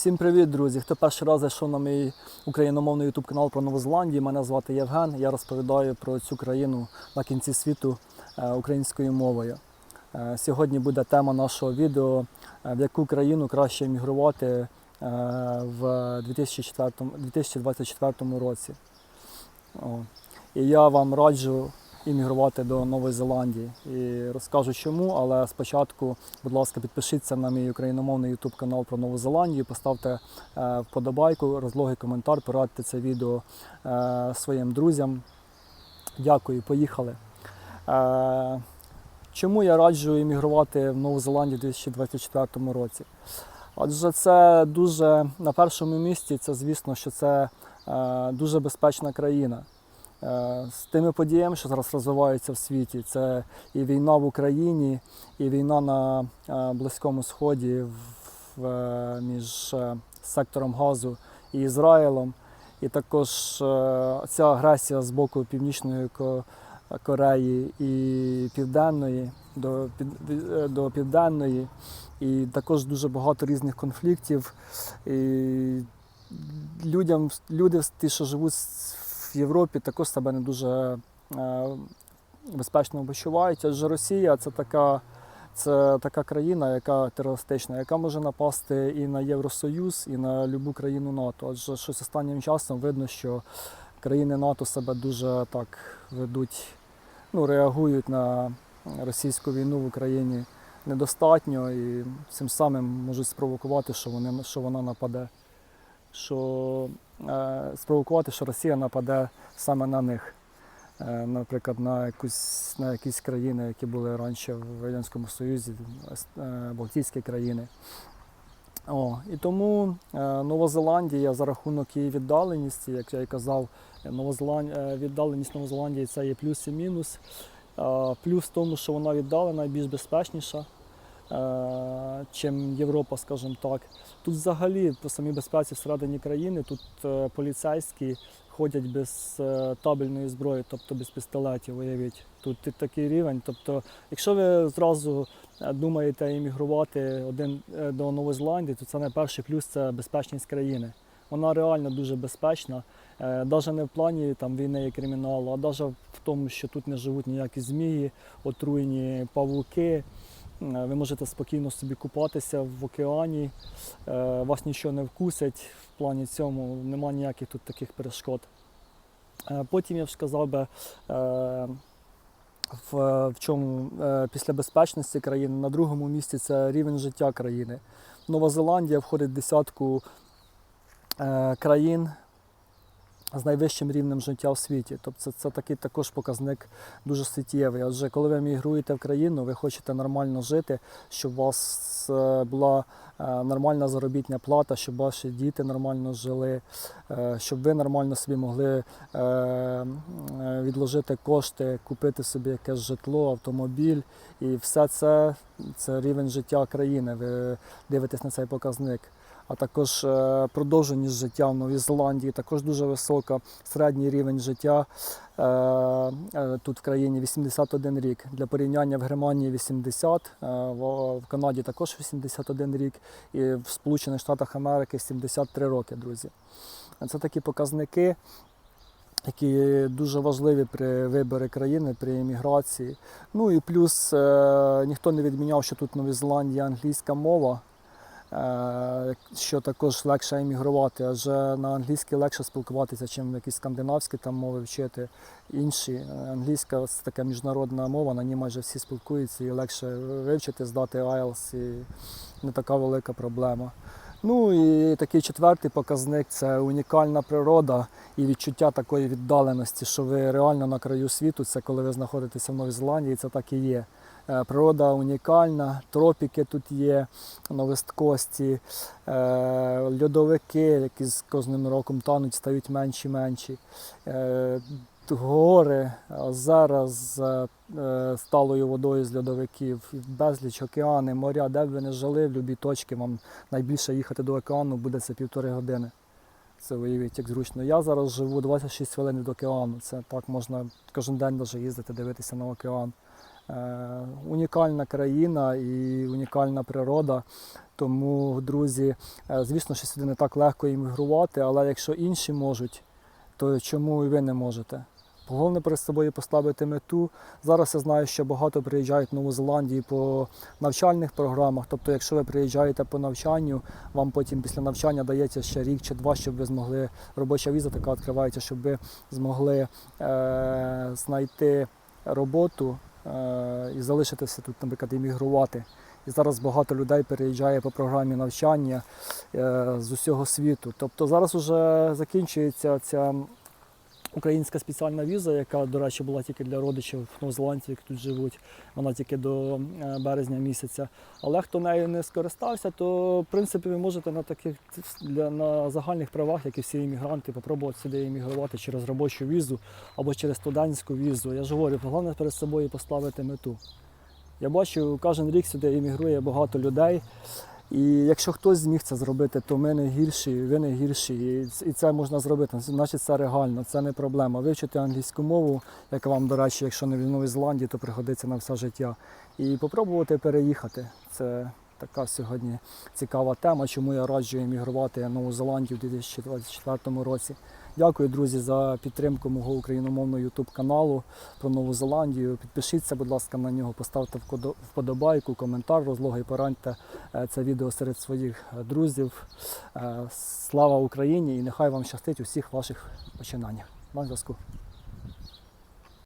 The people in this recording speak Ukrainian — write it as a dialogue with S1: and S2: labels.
S1: Всім привіт, друзі! Хто перший раз зайшов на мій україномовний ютуб канал про Нову Зеландію, мене звати Євген. Я розповідаю про цю країну на кінці світу е, українською мовою. Е, Сьогодні буде тема нашого відео, е, в яку країну краще емігрувати в 2004, 2024 році. І я вам раджу іммігрувати до Нової Зеландії. І розкажу чому, але спочатку, будь ласка, підпишіться на мій україномовний YouTube канал про Нову Зеландію, поставте е, вподобайку, розлогий коментар, порадьте це відео е, своїм друзям. Дякую, поїхали. Е, чому я раджу іммігрувати в Нову Зеландію у 2024 році? Адже це дуже на першому місці, це звісно, що це дуже безпечна країна. Е, З тими подіями, що зараз розвиваються в світі, це і війна в Україні, і війна на е, Близькому Сході в- в- між е, сектором Газу і Ізраїлем. І також е, ця агресія з боку Північної Кореї і Південної до, е, до Південної. І також дуже багато різних конфліктів. І людям, люди, ті, що живуть в Європі, також себе не дуже е, безпечно почувають. Адже Росія це така, це така країна, яка терористична, яка може напасти і на Євросоюз, і на будь-яку країну НАТО. Адже щось останнім часом видно, що країни НАТО себе дуже так ведуть, ну, реагують на російську війну в Україні недостатньо і цим самим можуть спровокувати, що, вони, що вона нападе. Що спровокувати, що Росія нападе саме на них. Е, наприклад, на, якусь, на якісь країни, які були раніше в Радянському Союзі, е, Балтійські країни. О, і тому е, Нова Зеландія за рахунок її віддаленості, як я і казав, е, віддаленість Нової Зеландії це є плюс і мінус. Е, Плюс в тому, що вона віддалена більш безпечніша, е, чим Європа, скажімо так. Тут взагалі по самій безпеці всередині країни тут е, поліцейські ходять без е, табельної зброї, тобто без пістолетів, уявіть. Тут такий рівень. Тобто, якщо ви зразу е, думаєте іммігрувати один е, до Нової Зеландії, то це найперший плюс це безпечність країни. Вона реально дуже безпечна, навіть не в плані там, війни і криміналу, а навіть в тому, що тут не живуть ніякі змії, отруєні павуки. Е, Ви можете спокійно собі купатися в океані, е, вас нічого не вкусять в плані цьому, нема ніяких тут таких перешкод. Е, Потім я б сказав би, в, в чому після безпечності країни на другому місці це рівень життя країни. Нова Зеландія входить в десятку країн з найвищим рівнем життя в світі. Тобто це, це такий також показник дуже суттєвий. Адже коли ви мігруєте в країну, ви хочете нормально жити, щоб у вас е, була е, нормальна заробітна плата, щоб ваші діти нормально жили, е, щоб ви нормально собі могли відложити кошти, купити собі якесь житло, автомобіль. І все це це рівень життя країни. Ви дивитесь на цей показник а також е, продовженість життя в Новій Зеландії, також дуже висока. Середній рівень життя е, е, тут в країні 81 рік. Для порівняння в Германії 80, е, в, Канаді також 81 рік, і в Сполучених Штатах Америки 73 роки, друзі. Це такі показники. Які дуже важливі при виборі країни, при еміграції. Ну і плюс ніхто не відміняв, що тут в Новій Зеландії англійська мова, що також легше емігрувати, адже на англійській легше спілкуватися, чим якісь скандинавські там мови вчити. Інші. Е, Англійська це така міжнародна мова, на ній майже всі спілкуються і легше вивчити, здати IELTS, і не така велика проблема. Ну і такий четвертий показник це унікальна природа і відчуття такої віддаленості, що ви реально на краю світу. Це коли ви знаходитеся в Новій Зеландії, це так і є. Е, Природа унікальна, тропіки тут є, новисткості, е, льодовики, які з кожним роком тануть, стають менші менші. Е, Гори, озера з е, сталою водою з льодовиків, безліч океани, моря, де б ви не жили, в будь-якій точці вам найбільше їхати до океану буде це півтори години. Це уявіть, як зручно. Я зараз живу 26 хвилин від океану. Це так можна кожен день даже їздити, дивитися на океан. Е, Унікальна країна і унікальна природа. Тому, друзі, е, звісно, що сюди не так легко іммігрувати, але якщо інші можуть, то чому і ви не можете? Головне перед собою поставити мету. Зараз я знаю, що багато приїжджають в Нову Зеландію по навчальних програмах. Тобто, якщо ви приїжджаєте по навчанню, вам потім після навчання дається ще рік чи два, щоб ви змогли робоча віза така відкривається, щоб ви змогли е, знайти роботу е, і залишитися тут, наприклад, іммігрувати. І зараз багато людей переїжджає по програмі навчання е, з усього світу. Тобто зараз вже закінчується ця українська спеціальна віза, яка, до речі, була тільки для родичів новозеландців, які тут живуть. Вона тільки до е, березня місяця. Але хто нею не скористався, то в принципі ви можете на таких для на загальних правах, як і всі іммігранти, попробувати сюди іммігрувати через робочу візу або через студентську візу. Я ж говорю, головне перед собою поставити мету. Я бачу, кожен рік сюди іммігрує багато людей. І якщо хтось зміг це зробити, то ми не гірші, ви не гірші. І- це можна зробити. Значить, це реально, це не проблема. Вивчити англійську мову, яка вам, до речі, якщо не в Новій Зеландії, то пригодиться на все життя. І попробувати переїхати. Це така сьогодні цікава тема, чому я раджу емігрувати Нову Зеландію у 2024 році. Дякую, друзі, за підтримку мого україномовного YouTube каналу про Нову Зеландію. Підпишіться, будь ласка, на нього, поставте вподобайку, коментар, розлогу і пораньте е, це відео серед своїх е, друзів. Е, Слава Україні і нехай вам щастить у всіх ваших починаннях. На зв'язку.